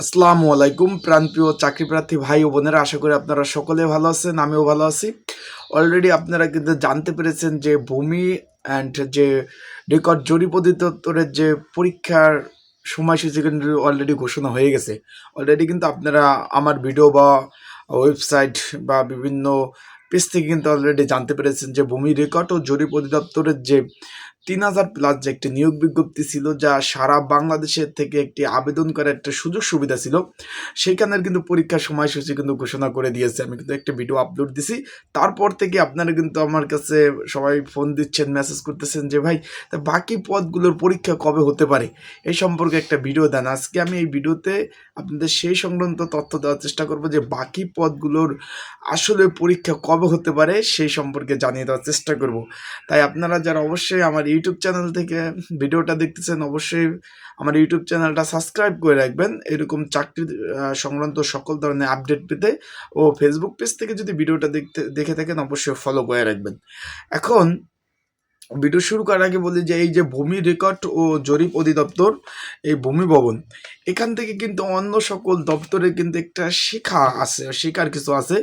আসসালামু আলাইকুম, প্রাণপ্রিয় চাকরি প্রার্থী ভাই ও বোনেরা, আশা করি আপনারা সকলে ভালো আছেন, আমিও ভালো আছি। অলরেডি আপনারা কিন্তু জানতে পেরেছেন যে ভূমি অ্যান্ড যে রেকর্ড জরিপ অধিদপ্তরের যে পরীক্ষার সময়সূচি কিন্তু অলরেডি ঘোষণা হয়ে গেছে। অলরেডি কিন্তু আপনারা আমার ভিডিও বা ওয়েবসাইট বা বিভিন্ন পেজ থেকে কিন্তু অলরেডি জানতে পেরেছেন যে ভূমি রেকর্ড ও জরিপ অধিদপ্তরের যে তিন হাজার প্লাস যে একটি নিয়োগ বিজ্ঞপ্তি ছিল, যা সারা বাংলাদেশের থেকে একটি আবেদন করার একটা সুযোগ সুবিধা ছিল সেখানের কিন্তু পরীক্ষার সময়সূচি কিন্তু ঘোষণা করে দিয়েছে। আমি কিন্তু একটা ভিডিও আপলোড দিছি। তারপর থেকে আপনারা কিন্তু আমার কাছে সবাই ফোন দিচ্ছেন মেসেজ করতেছেন যে, ভাই, তা বাকি পদগুলোর পরীক্ষা কবে হতে পারে? এই সম্পর্কে একটা ভিডিও দেন। আজকে আমি এই ভিডিওতে আপনাদের সেই সংক্রান্ত তথ্য দেওয়ার চেষ্টা করব যে, বাকি পদগুলোর আসলে পরীক্ষা কবে হতে পারে, সেই সম্পর্কে জানিয়ে দেওয়ার চেষ্টা করব। তাই আপনারা যারা অবশ্যই আমার ইউটিউব চ্যানেল থেকে ভিডিওটা দেখতেছেন, অবশ্যই আমার ইউটিউব চ্যানেলটা সাবস্ক্রাইব করে রাখবেন। এরকম চাকরি সংক্রান্ত সকল ধরনের আপডেট পেতে ও ফেসবুক পেজ থেকে যদি ভিডিওটা দেখতে, দেখে থাকেন, অবশ্যই ফলো করে রাখবেন। এখন ভিডিও শুরু করার আগে বলি যে, এই যে ভূমি রেকর্ড ও জরিপ অধিদপ্তর, এই ভূমি ভবন, এখান থেকে কিন্তু অন্য সকল দপ্তরে কিন্তু একটা শেখা আছে, শেখার কিছু আছে।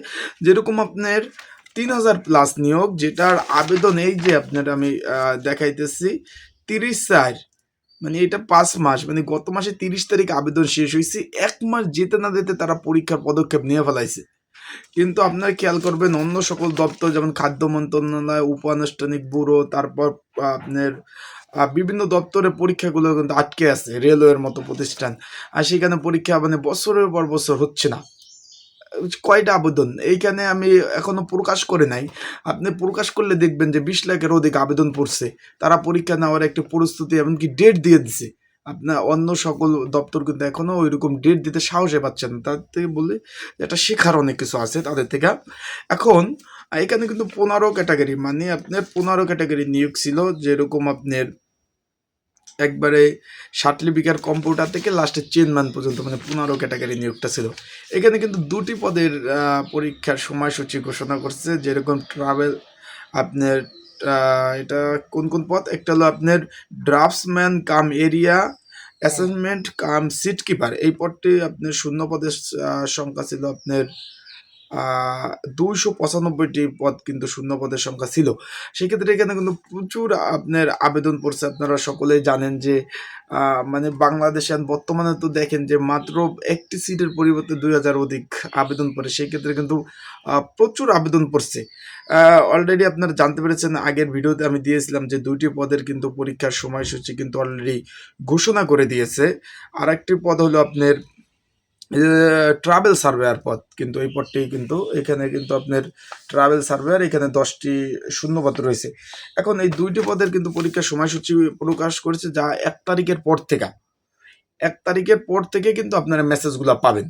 যেরকম আপনার তিন হাজার প্লাস নিয়োগ, যেটার আবেদন এই যে আপনার আমি দেখাইতেছি, তিরিশ চার মানে এটা পাঁচ মাস মানে গত মাসে তিরিশ তারিখ আবেদন শেষ হয়েছে এক মাস যেতে না যেতে তারা পরীক্ষার পদক্ষেপ নিয়ে ফেলাইছে। কিন্তু আপনারা খেয়াল করবেন, অন্য সকল দপ্তর, যেমন খাদ্য মন্ত্রণালয় উপ আনুষ্ঠানিক ব্যুরো, তারপর আপনার বিভিন্ন দপ্তরের পরীক্ষাগুলো কিন্তু আটকে আছে, রেলওয়ের মতো প্রতিষ্ঠান। আর সেখানে পরীক্ষা মানে বছরের পর বছর হচ্ছে না। কয়টা আবেদন? এইখানে আমি এখনও প্রকাশ করে নাই। আপনি প্রকাশ করলে দেখবেন যে বিশ লাখের অধিক আবেদন পড়ছে। তারা পরীক্ষা নেওয়ার একটা প্রস্তুতি এমনকি ডেট দিয়ে দিছে। আপনার অন্য সকল দপ্তর কিন্তু এখনও ওইরকম ডেট দিতে সাহসে পাচ্ছেন তার থেকে বলে, এটা শেখার অনেক কিছু আছে তাদের থেকে। এখন এখানে কিন্তু পনেরো ক্যাটাগরি মানে আপনার পনেরো ক্যাটাগরি নিয়োগ ছিল, যেরকম আপনার একবারে সার্টিফিকেট কম্পিউটার থেকে লাস্টে চেনম্যান পর্যন্ত মানে পনেরো ক্যাটাগরি নিয়োগটা ছিল। এখানে কিন্তু দুটি পদের পরীক্ষার সময়সূচি ঘোষণা করছে, যেরকম ট্রাভেল আপনার এটা কোন কোন পদ? একটা হলো আপনার draftsman cum area assessment cum seat keeper এই পদটি আপনার শূন্য পদের সংখ্যা ছিল আপনার দুইশো পঁচানব্বইটি পদ কিন্তু শূন্য পদের সংখ্যা ছিল। সেক্ষেত্রে এখানে কিন্তু প্রচুর আপনার আবেদন পড়ছে। আপনারা সকলেই জানেন যে মানে বাংলাদেশে বর্তমানে তো দেখেন যে মাত্র একটি সিটের পরিবর্তে দুই হাজার অধিক আবেদন পড়ে। সেক্ষেত্রে কিন্তু প্রচুর আবেদন পড়ছে। অলরেডি আপনারা জানতে পেরেছেন, আগের ভিডিওতে আমি দিয়েছিলাম যে দুইটি পদের কিন্তু পরীক্ষার সময়সূচি কিন্তু অলরেডি ঘোষণা করে দিয়েছে। আর একটি পদ হলো আপনার ট্রাভেল সার্ভেয়ার পদ কিন্তু, এই পদটি কিন্তু, এখানে কিন্তু আপনার ট্রাভেল সার্ভেয়ার এখানে দশটি শূন্যপদ রয়েছে। এখন এই দুইটি পদের কিন্তু পরীক্ষার সময়সূচি প্রকাশ করেছে যা এক তারিখের পর থেকে। এক তারিখের পর থেকে কিন্তু আপনারা মেসেজগুলো পাবেন।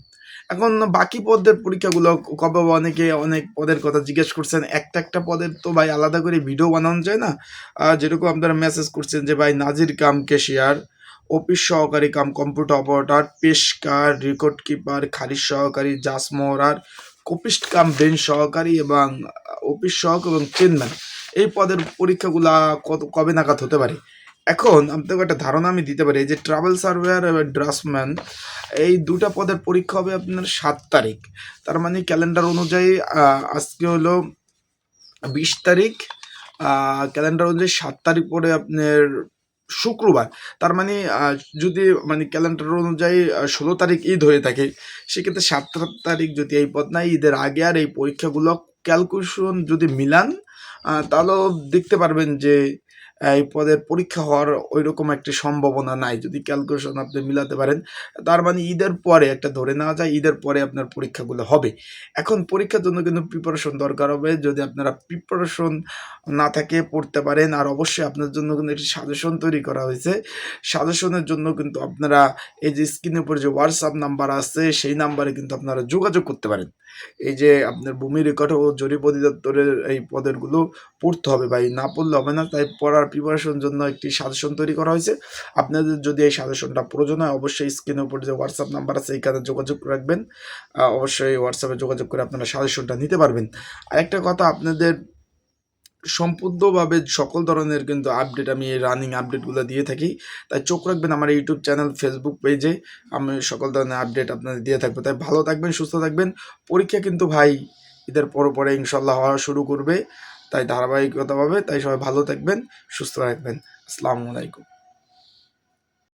এখন বাকি পদের পরীক্ষাগুলো কবে অনেকে অনেক পদের কথা জিজ্ঞেস করছেন, একটা একটা পদের তো ভাই আলাদা করে ভিডিও বানানো যায় না। যেরকম আপনারা মেসেজ করছেন যে ভাই নাজির কাম কেশিয়ার অফিস সহকারী কাম কম্পিউটার অপারেটর পেশকার রেকর্ড কিপার, খারিজ সহকারী জাসমোহরার কপিস্ট কাম বেঞ্চ সহকারী এবং অফিস সহক এবং চেনম্যান এই পদের পরীক্ষাগুলা কত, কবে নাগাদ হতে পারে? এখন আপনাকে একটা ধারণা আমি দিতে পারি যে ট্রাভেল সার্ভেয়ার এবং ড্রাফটসম্যান, এই দুটা পদের পরীক্ষা হবে আপনার সাত তারিখ। তার মানে ক্যালেন্ডার অনুযায়ী আজকে হলো বিশ তারিখ ক্যালেন্ডার অনুযায়ী সাত তারিখ পরে আপনার শুক্রবার। তার মানে যদি মানে ক্যালেন্ডার অনুযায়ী ষোলো তারিখ ঈদ হয়ে থাকে, সেক্ষেত্রে সাত তারিখ যদি এই পথ নাই, ঈদের আগে আর এই পরীক্ষাগুলো ক্যালকুলেশন যদি মিলান তাহলেও দেখতে পারবেন যে এই পদের পরীক্ষা হওয়ার ওই রকম একটি সম্ভাবনা নাই। যদি ক্যালকুলেশন আপনি মিলাতে পারেন, তার মানে ঈদের পরে একটা ধরে নেওয়া যায়, ঈদের পরে আপনার পরীক্ষাগুলো হবে। এখন পরীক্ষার জন্য কিন্তু প্রিপারেশন দরকার হবে। যদি আপনারা প্রিপারেশন না থাকে, পড়তে পারেন, আর অবশ্যই আপনার জন্য কিন্তু একটি সাজেশন তৈরি করা হয়েছে। সাজেশনের জন্য কিন্তু আপনারা এই যে স্ক্রিনের উপর যে হোয়াটসঅ্যাপ নাম্বার আছে, সেই নাম্বারে কিন্তু আপনারা যোগাযোগ করতে পারেন। এই যে আপনার ভূমি রেকর্ড ও জরিপ অধিদপ্তরের এই পদেরগুলো পড়তে হবে ভাই। না পড়লে হবে না, তাই পড়ার প্রিপারেশন জন্য একটি সাজেশন তৈরি করা হয়েছে। আপনাদের যদি এই সাজেশনটা প্রয়োজন হয়, অবশ্যই স্ক্রিনের উপর যে হোয়াটসঅ্যাপ নাম্বার আছে, এইখানে যোগাযোগ রাখবেন। অবশ্যই হোয়াটসঅ্যাপে যোগাযোগ করে আপনারা সাজেশনটা নিতে পারবেন। আরেকটা কথা, আপনাদের সম্পূর্ণভাবে সকল ধরনের কিন্তু আপডেট আমি এই রানিং আপডেটগুলো দিয়ে থাকি। তাই চোখ রাখবেন আমার ইউটিউব চ্যানেল ফেসবুক পেজে আমি সকল ধরনের আপডেট আপনাদের দিয়ে থাকব। তাই ভালো থাকবেন, সুস্থ থাকবেন। পরীক্ষা কিন্তু ভাই ঈদের পর পরে ইনশাল্লাহ হওয়া শুরু করবে। তাই ধারাবাহিকতাভাবে তাই সবাই ভালো থাকবেন, সুস্থ রাখবেন আসসালামু আলাইকুম।